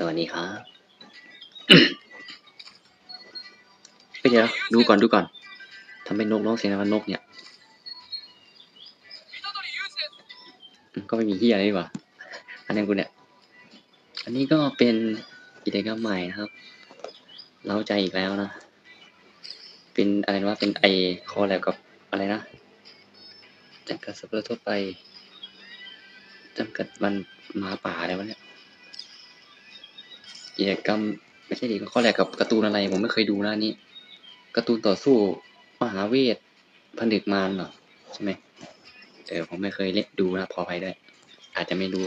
สวัสดีครับเฮ้ยเดี๋ยวดูก่อนดูก่อนทำเป็นนกน้องเสียงนะมันนกเนี่ยก็ไม่มีที่อะไรดีกว่าอันนี้กูเนี่ย อันนี้ก็เป็นกิจกรรมใหม่นะครับเราใจอีกแล้วนะ เป็นอะไรนะว่าเป็นไอคอแลบกับอะไรนะจำกัดสัตว์ทั่วไปจำกัดวันหมาป่าอะไรวะเนี่ย กิจกรรมไม่ใช่ดิข้อแรกกับการ์ตูนอะไรผมไม่เคยดูนะนี้การ์ตูนต่อสู้มหาเวทผนึกมารเหรอใช่ไหมเออผมไม่เคยเล่นดูนะพอไปได้ อาจจะไม่ดู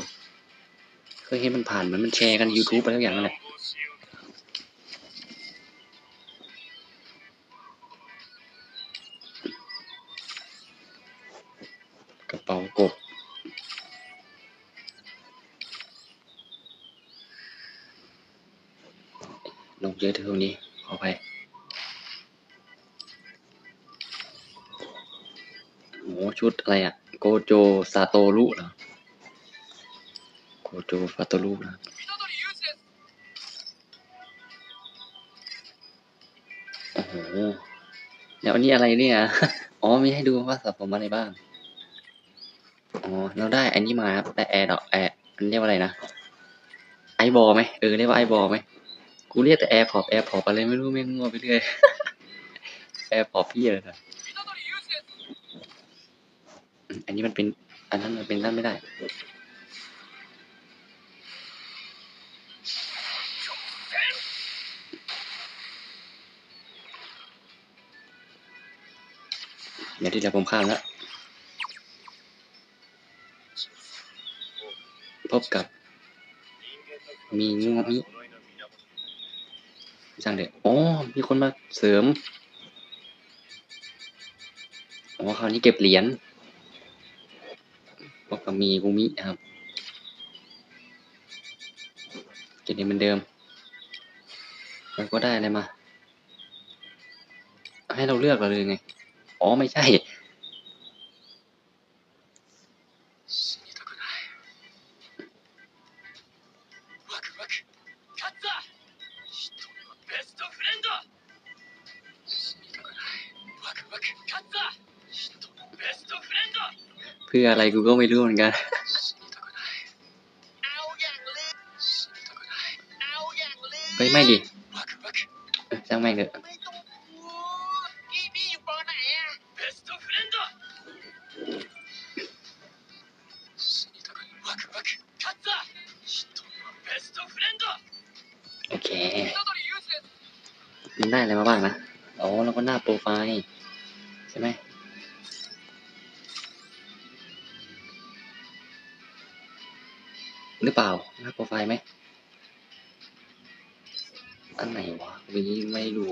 เคยเห็นมันผ่านเหมือนมันแชร์กัน YouTube ไปแล้วอย่างนั้นแหละ ซาโตรุเหรอโกโจฟาโตรุนะโอ้โหแล้วอันนี้อะไรเนี่ย อ๋อ มีให้ดูว่าสะสมอะไรบ้าง อ๋อ เราได้อันนี้มาครับได้แอร์ดอกแอร์มันเรียกว่าอะไรนะไอบอลไหมเออ เรียกว่าไอบอลไหมกูเรียกแต่แอร์พอปแอร์พอปอะไรไม่รู้ไม่งัวไปเรื่อยแอร์พอปพี่เลยนะอันนี้มันเป็น อันนั้นมันเป็นนั่นไม่ได้ เดี๋ยวที่แล้วผมข้ามแล้ว พบกับ มีงูมีช่างเด็กอ๋อ มีคนมาเสริม อ๋อ คราวนี้เก็บเหรียญ พบกับมีกูมินะครับเก็บเหรียญเหมือนเดิมแล้วก็ได้อะไรมา ให้เราเลือกเราเลยไง อ๋อไม่ใช่ เพื่ออะไรกูก็ไม่รู้เหมือนกันไฮ้ไม่ดิจ้างแม่งเถอะ อันไหนวะวีไม่ดู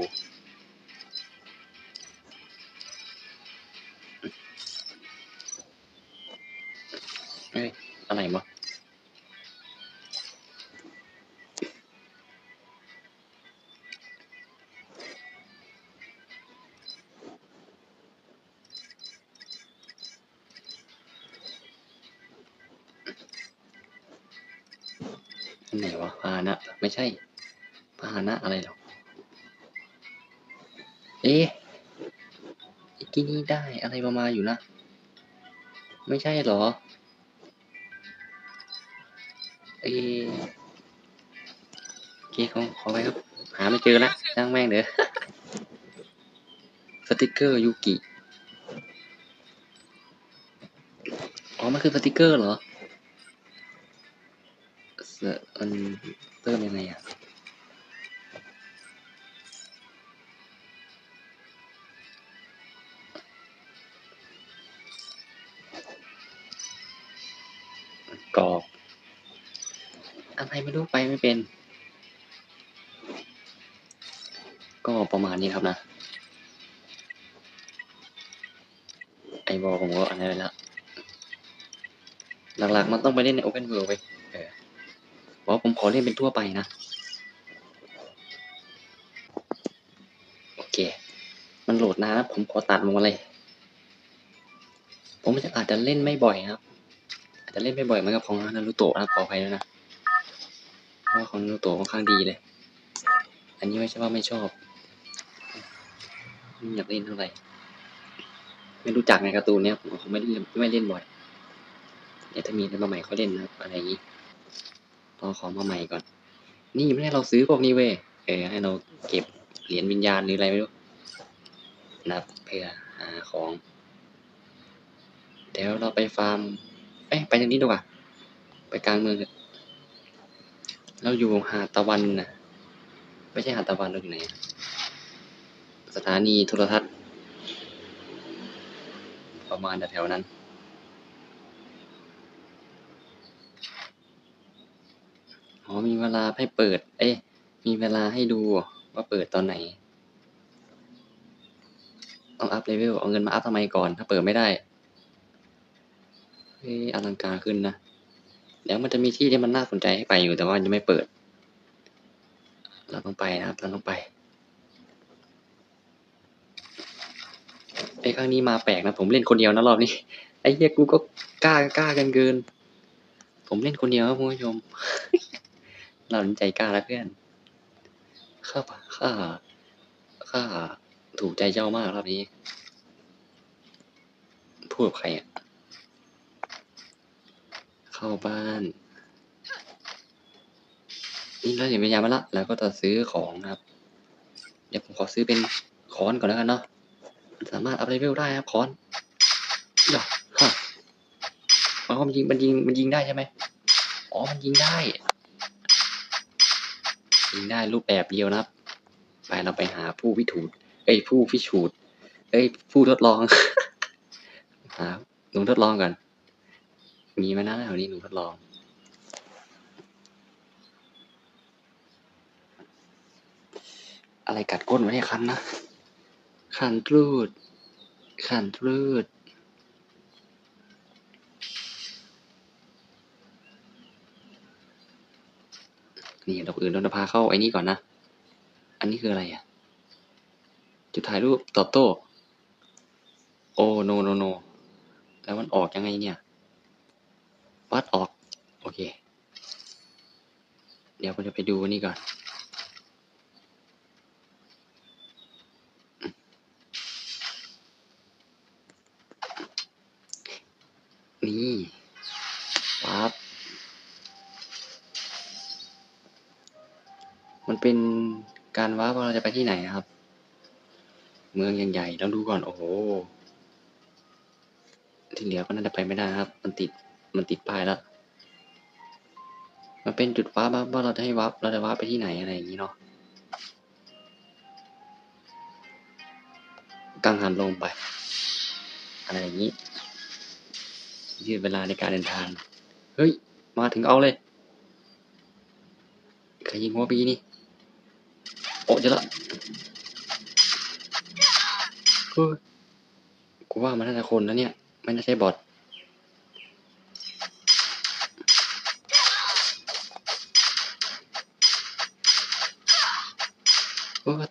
เอ้ยอะไรวะอันไหนวะพานะ ไม่ใช่ อะไรหรอก เอ๊ะอีกที่นี่ได้อะไรประมาณอยู่นะ ไม่ใช่หรอ เอ๊ะโอเคขอขอไปครับ หาไม่เจอละช่างแม่งเด้อสติกเกอร์ยูกิ อ๋อ มันคือสติกเกอร์เหรอเสมันเติมยังไงอะ ไรไม่รู้ไปไม่เป็น ก็ประมาณนี้ครับนะ ไอบอลผมก็อันนี้ไปแล้วหลักๆมันต้องไปเล่นใน Open World ไปเออเพราะผมขอเล่นเป็นทั่วไปนะ โอเค มันโหลดนานนะผมขอตัดลงมาเลย ผมจะอาจจะเล่นไม่บ่อยนะครับ อาจจะเล่นไม่บ่อยเหมือนกับของนารูโตะนะขออภัยด้วยนะ เพราะว่าของนูโตะค่อนข้างดีเลย อันนี้ไม่ใช่ว่าไม่ชอบไม่อยากเล่นเท่าไหร่ ไม่รู้จักในการ์ตูนเนี้ยผมคงไม่เล่นไม่เล่นบ่อยเดี๋ยวถ้ามีอะไรมาใหม่เขาเล่นนะครับอะไรอย่างนี้รอของมาใหม่ก่อน นี่ไม่ให้เราซื้อพวกนี้เว้ยเออให้เราเก็บเหรียญวิญญาณหรืออะไรไม่รู้นะเพื่อหาของเดี๋ยวเราไปฟาร์มเอ้ยไปทางนี้ดีกว่า ไปกลางเมืองเถอะ เราอยู่หาดตะวันนะไม่ใช่หาดตะวันเราอยู่ไหน สถานีโทรทัศน์ ประมาณแถวนั้น อ๋อมีเวลาให้เปิด เอ๊ะ มีเวลาให้ดูว่าเปิดตอนไหน ต้องอัพเลเวล เอาเงินมาอัพทำไมก่อน ถ้าเปิดไม่ได้เฮ้ยอลังการขึ้นนะ ดี๋ยวมันจะมีที่ที่มันน่าสนใจให้ไปอยู่แต่ว่ายังไม่เปิด เราต้องไปนะครับ เราต้องไปไอ้ครั้งนี้มาแปลกนะ ผมเล่นคนเดียวนะรอบนี้ไอ้เหี้ยกูก็กล้ากล้ากันเกิน ผมเล่นคนเดียวครับคุณผู้ชม เราใจกล้าแล้วเพื่อนข้าข้าข้าถูกใจเจ้ามากรอบนี้พูดกับใครอะ เข้าบ้านนี่เราเห็นวิญญามาละแล้วก็จะซื้อของนะครับ เดี๋ยวผมขอซื้อเป็นค้อนก่อนแล้วกันเนาะสามารถอัพเลเวลได้ครับค้อนเดี๋ยวฮะมันก็มันยิงมันยิงมันยิงได้ใช่ไหมอ๋อมันยิงได้ยิงได้รูปแบบเดียวนะครับ ไปเราไปหาผู้พิถูดเอ้ยผู้พิสูจน์เอ้ยผู้ทดลองหาหนูทดลองก่อน มีไหมนะแถวนี้หนูทดลองอะไรกัดก้นไว้เนี่ยคันนะคันตรูดคันตรูดนี่เราอื่นเราจะพาเข้าไอ้นี่ก่อนนะ อันนี้คืออะไรอะ จุดถ่ายรูปตอบโต้ โอ้โนโนโน แล้วมันออกยังไงเนี่ย วัดออก โอเค เดี๋ยวผมจะไปดูนี่ก่อน นี่วับมันเป็นการว้าร์ปว่าเราจะไปที่ไหนนะครับ เมืองใหญ่ๆต้องดูก่อน โอ้โหที่เหลือก็น่าจะไปไม่ได้ครับ มันติด มันติดป้ายแล้ว มันเป็นจุดว้าร์ปว่าเราจะให้ว้าร์ปเราจะว้าร์ปไปที่ไหนอะไรอย่างนี้เนาะ กังหันลงไป อะไรอย่างนี้ ยืดเวลาในการเดินทาง เฮ้ย มาถึงเอาเลยใครยิงหัวปีนี่ โอ้เจอละกูว่ามันน่าจะคนแล้วเนี่ย ไม่น่าใช่บอท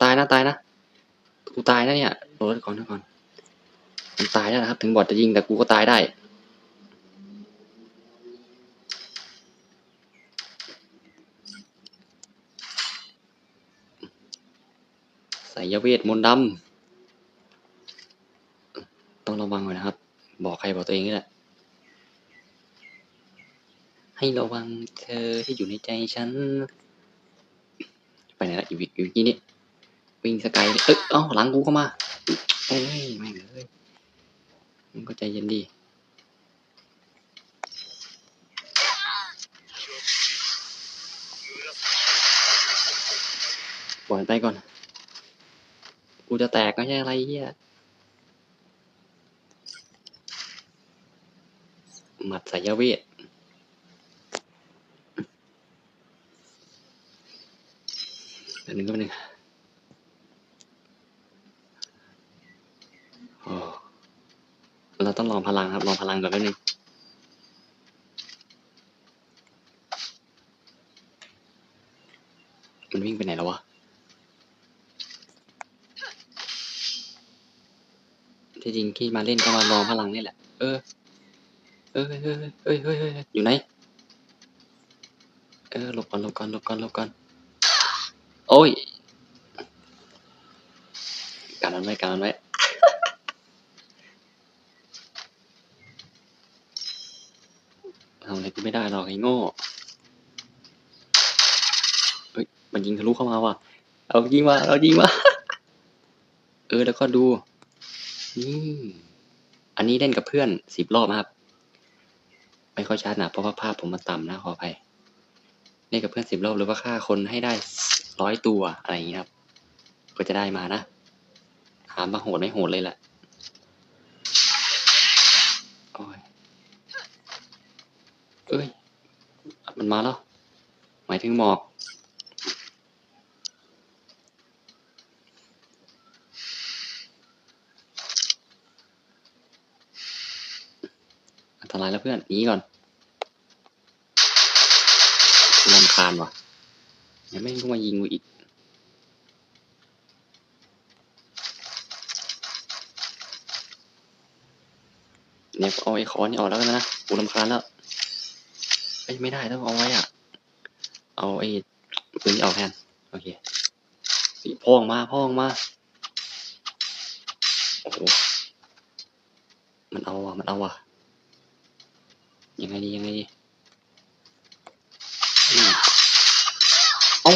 ตายนะตายนะกูตายนะเนี่ยโดนก่อนนะก่อนมันตายแล้วนะครับ ถึงบอทจะยิงแต่กูก็ตายได้สายเวทมนต์ดำต้องระวังไว้นะครับ บอกใครบอกตัวเองนี่แหละ ให้ระวังเธอที่อยู่ในใจฉัน ไปไหนละอยู่อยู่ที่นี่ วิ่งสกายเอ้ยเอ้าหลังกูเข้ามาโอ้ยไม่เลยมึงก็ใจเย็นดีปล่อยไปก่อน กูจะแตกไม่ใช่อะไรเฮียหมัดสายเวทแป๊บนึงแป๊บนึงโอ้เราต้องลองพลังครับ ลองพลัง ก่อนแป๊บนึงมันวิ่งไปไหนแล้ววะที่จริงที่มาเล่นก็มาลองพลังนี่แหละ เออ เออเฮ้ยเฮ้ยเฮ้ยเฮ้ยอยู่ไหน เออหลบก่อนหลบก่อนหลบก่อนหลบก่อน โอ้ย การันไว้การันไว้ ทำ อะไรกูไม่ได้หรอกไอ้โง่เฮ้ยมันยิงทะลุเข้ามาว่ะเอายิงมาเอายิงมาเออแล้วก็ดูนี่อันนี้เล่นกับเพื่อนสิบรอบนะครับ ไม่ค่อยชัดนะเพราะว่าภาพผมมันต่ำนะขออภัยเล่นกับเพื่อนสิบรอบหรือว่าฆ่าคนให้ได้ร้อยตัวอะไรอย่างนี้ครับ ก็จะได้มานะถามมาโหดไม่โหดเลยแหละ โอ้ย เอ้ย มันมาแล้ว หมายถึงหมอกอันตรายแล้วเพื่อนนี้ก่อนรำคาญว่ะเดี๋ยวแม่งก็มายิงกูอีกเนี่ยเอาไอ้คอนนี่ออกแล้วกันนะกูรำคาญแล้ว อ้ยไม่ได้ต้องเอาไว้อะ เอาไอ้ปืนนี้ออกแทนโอเคพ่องมาพ่องมาโอ้โหมันเอาว่ะมันเอาว่ะยังไงดียังไงดีอืมเอ้า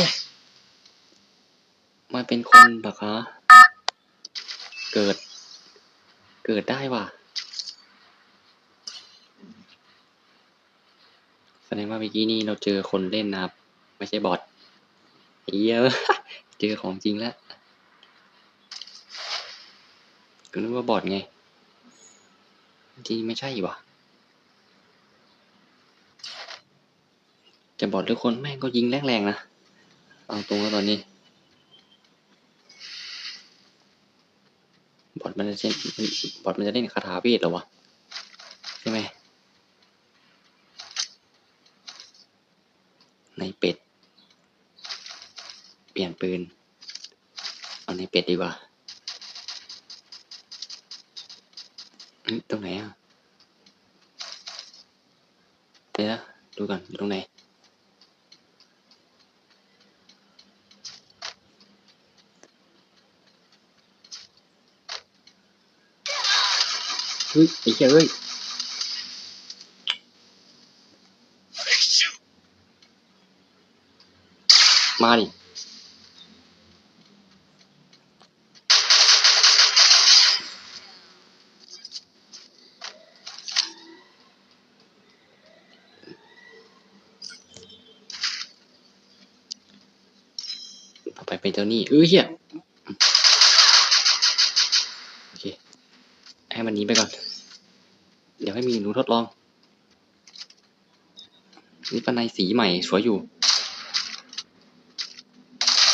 มาเป็นคนเหรอคะเกิด เกิดได้ว่ะ แส ดงว่าเมื่อกี้นี้เราเจอคนเล่นนะครับ ไม่ใช่บอทเฮียเจอของจริงแล้วก็นึกว่าบอทไง จริงไม่ใช่ว่ะจะบอทหรือคนแม่งก็ยิงแรงๆนะ เอาตรงแล้วตอนนี้ บอทมันจะเช่นบอทมันจะเล่นคาถาเวทหรอวะ ใช่ไหม ในเป็ด เปลี่ยนปืน เอาในเป็ดดีกว่าเอ้ยตรงไหนอะ เดี๋ยวนะดูก่อนอยู่ตรงไหน เฮ้ยไอ้เหี้ยเอ้ย敵中มาดิ ต่อไปเป็น เจ้านี้เออเฮียโอเค ให้มันนี้ไปก่อน เดี๋ยวให้มีหนูทดลอง นี่ปนัยสีใหม่สวยอยู่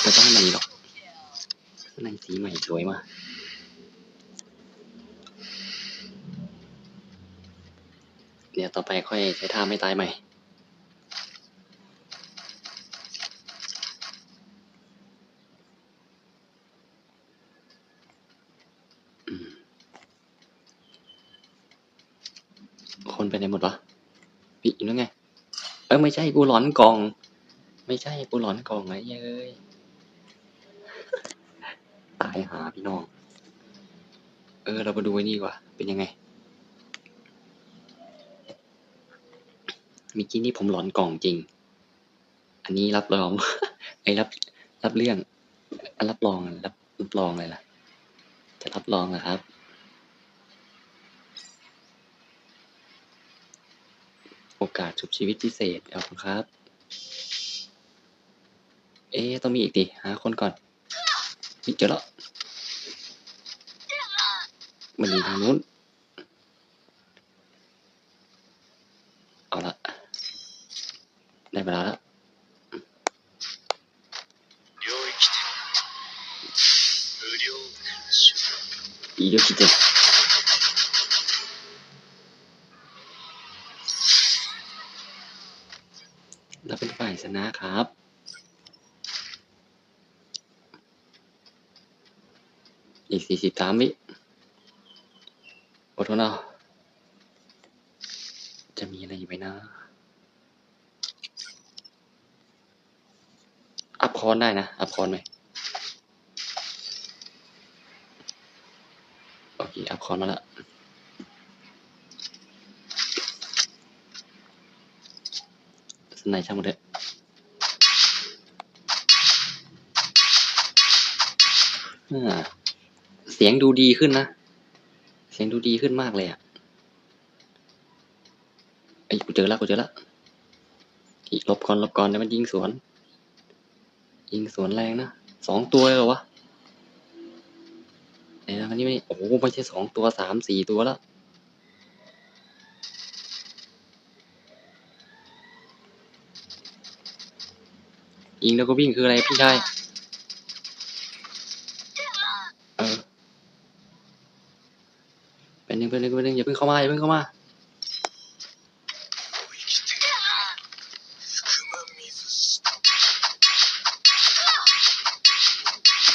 ไม่ต้องให้มันนี้หรอกปนัยสีใหม่สวยมากเดี๋ยวต่อไปค่อยใช้ท่าไม่ตายใหม่ อืมคนไปไหนหมดวะพี่อีกแล้วไง เอไม่ใช่กูหลอนกล่อง ไม่ใช่กูหลอนกล่องไอ้เยเอ้ยตายหาพี่น้อง เออ เรามาดูไอ้นี่กว่าเป็นยังไงมื่อกี้นี่ผมหลอนกล่องจริง อันนี้รับรอง ไอ้รับรับเรื่องอันรับรองรับรับรองเลยล่ะ จะรับรองนะครับ ชุบชีวิตพิเศษขอบคุณครับ เอ๊ต้องมีอีกดิหาคนก่อนนี่เจอแล้วมันอยู่ทางนู้น เอาละ ได้เวลาแล้วอีกเยอะจริ นะครับ อีกสี่สิบสามวิอดทนเอาจะมีอะไรอยู่ไหมนะ อัพคอนได้นะ อัพคอนไหมโอเค อัพคอนมาละสไนช่างมันเถอะอ่า เสียงดูดีขึ้นนะ เสียงดูดีขึ้นมากเลยอะไอ้กูเจอแล้วกูเจอแล้วอีหลบก่อนหลบก่อนเดี๋ยวมันยิงสวน ยิงสวนแรงนะสองตัวเลยเหรอวะไหนนะอันนี้ไม่โอ้โหไม่ใช่สองตัวสามสี่ตัวแล้วยิงแล้วก็วิ่งคืออะไรพี่ชาย เออเป็นหนึ่ งไปหนึ่งไปหนึ่งอย่าเพิ่งเข้ามาอย่าเพิ่งเข้ามา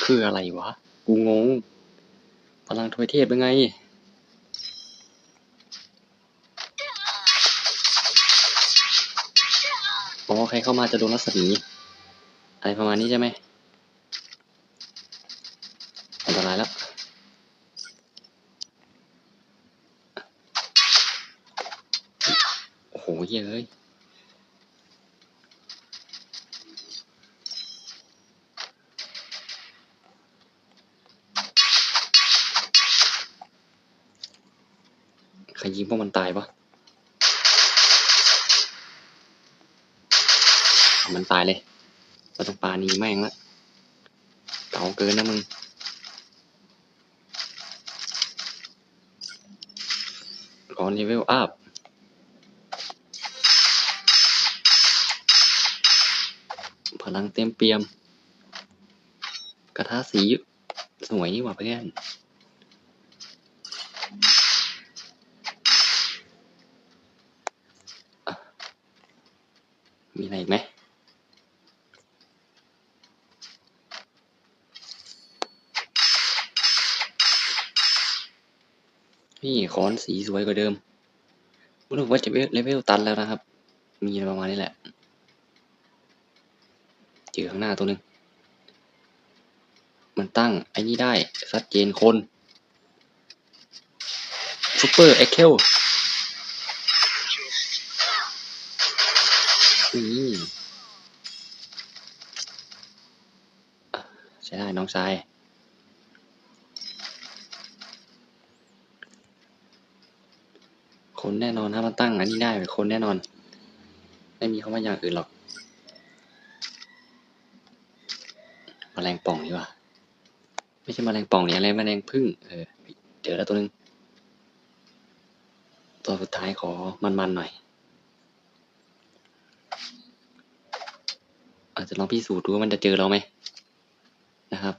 คืออะไรวะ กูงง พลังทวยเทพเป็นไง อ๋อ ใครเข้ามาจะโดนรัศมี อะไรประมาณนี้ใช่ไหม โหเหี้ยเอ้ยใครยิงพวกมันตายปะมันตายเลยเราต้องปานีแม่งละเก่าเกินนะมึงก่อเลเวลอัพ ลังเต็มเปี่ยม กระทะสีสวยนี่หว่าเพื่อนมีอะไรไหมนี่คอนสีสวยกว่าเดิมรู้สึกว่าจะเลเวลตันแล้วนะครับ มีประมาณนี้แหละ เจอข้างหน้าตัวหนึ่งมันตั้งไอ้นี่ได้ชัดเจนคนซูเปอร์เอ็กเคลนี่ใช้ได้น้องชายคนแน่นอนถ้ามันตั้งอันนี้ได้เป็นคนแน่นอน ไม่มีคำว่าอย่างอื่นหรอก แมลงป่องดีกว่าไม่ใช่แมลงป่องนี่อะไรแมลงพึ่งเออเจอแล้วตัวหนึง ตัวสุดท้ายขอมันๆหน่อย อาจจะลองพิสูจน์ดูว่ามันจะเจอเราไหมนะครับ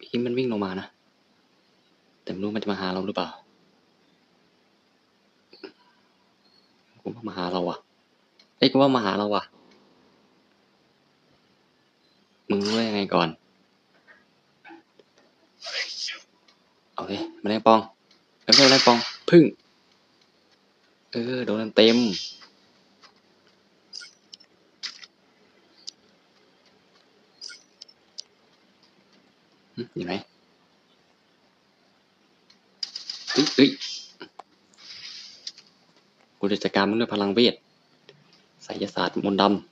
พี่มันวิ่งลงมานะ แต่ไม่รู้มันจะมาหาเราหรือเปล่ากูว่ามาหาเราอะเอ้ยกูว่ามาหาเราอะ มึงรู้ได้ยังไงก่อน เอาเลยแมลงปองแล้วก็แมลงปอง พึ่ง เออ โดนเต็ม เห็นไหมเอ้ยกูจะจัดการมึงด้วยพลังเวทไสยศาสตร์มนต์ด領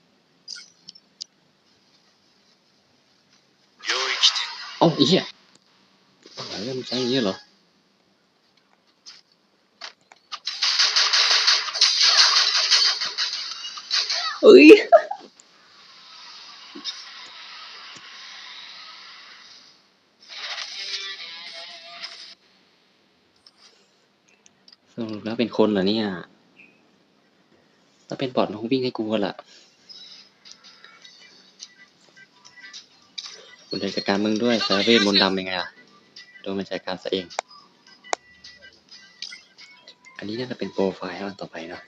เอ้าไอ้เหี้ยอะไรเนี่ยมึงใช้อย่างนี้เหรอเอ้ยสรุปแล้วเป็นคนเหรอเนี่ย ถ้าเป็นบอทมันคงวิ่งให้กูละ จะจัดการมึงด้วยสายเวทมนต์ดำยังไงล่ะโดนมันจัดการซะเอง อันนี้น่าจะเป็นโปรไฟล์อันต่อไปนะ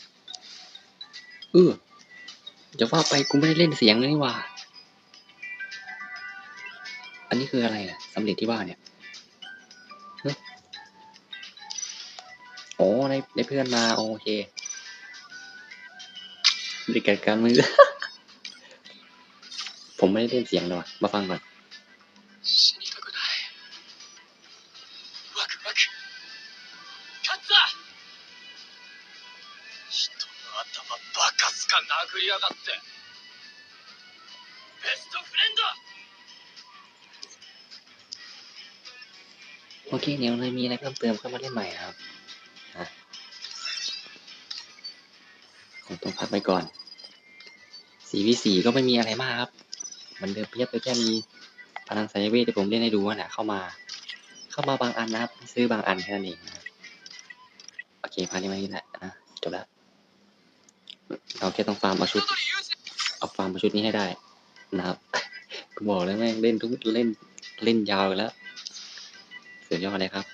เออจะว่าไปกูไม่ได้เล่นเสียงเลยนี่ว่า อันนี้คืออะไรอะสำเร็จที่ว่าเนี่ยฮะอ๋อได้ได้เพื่อนมาโอเคบริการการมือผมไม่ได้เล่นเสียงเลยว่ะมาฟังก่อน やがってベストフレンド โอเคเดี๋ยวเลยมีอะไรเพิ่มเติมเข้ามาเล่นใหม่นะครับอ่ะคงต้องพักไปก่อนสี่วิสี่ก็ไม่มีอะไรมากครับ มันเดิมเพียบไปแค่มีพลังสายเวทที่ผมเล่นให้ดูว่าน่ะเข้ามา เข้ามาบางอันนะครับ ซื้อบางอันแค่นั้นเองนะครับโอเคพาร์ทนี้มานี่แหละนะจบแล้ว เราแค่ต้องฟาร์มเอาชุด เอาฟาร์มเอาชุดนี้ให้ได้ นะครับบอกแล้วแม่งเล่นทุกเล่นเล่นยาวแล้วสุดยอดเลยครับ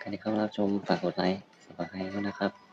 การที่เข้ารับชมฝากกดไลค์ฝากให้ด้วยนะครับ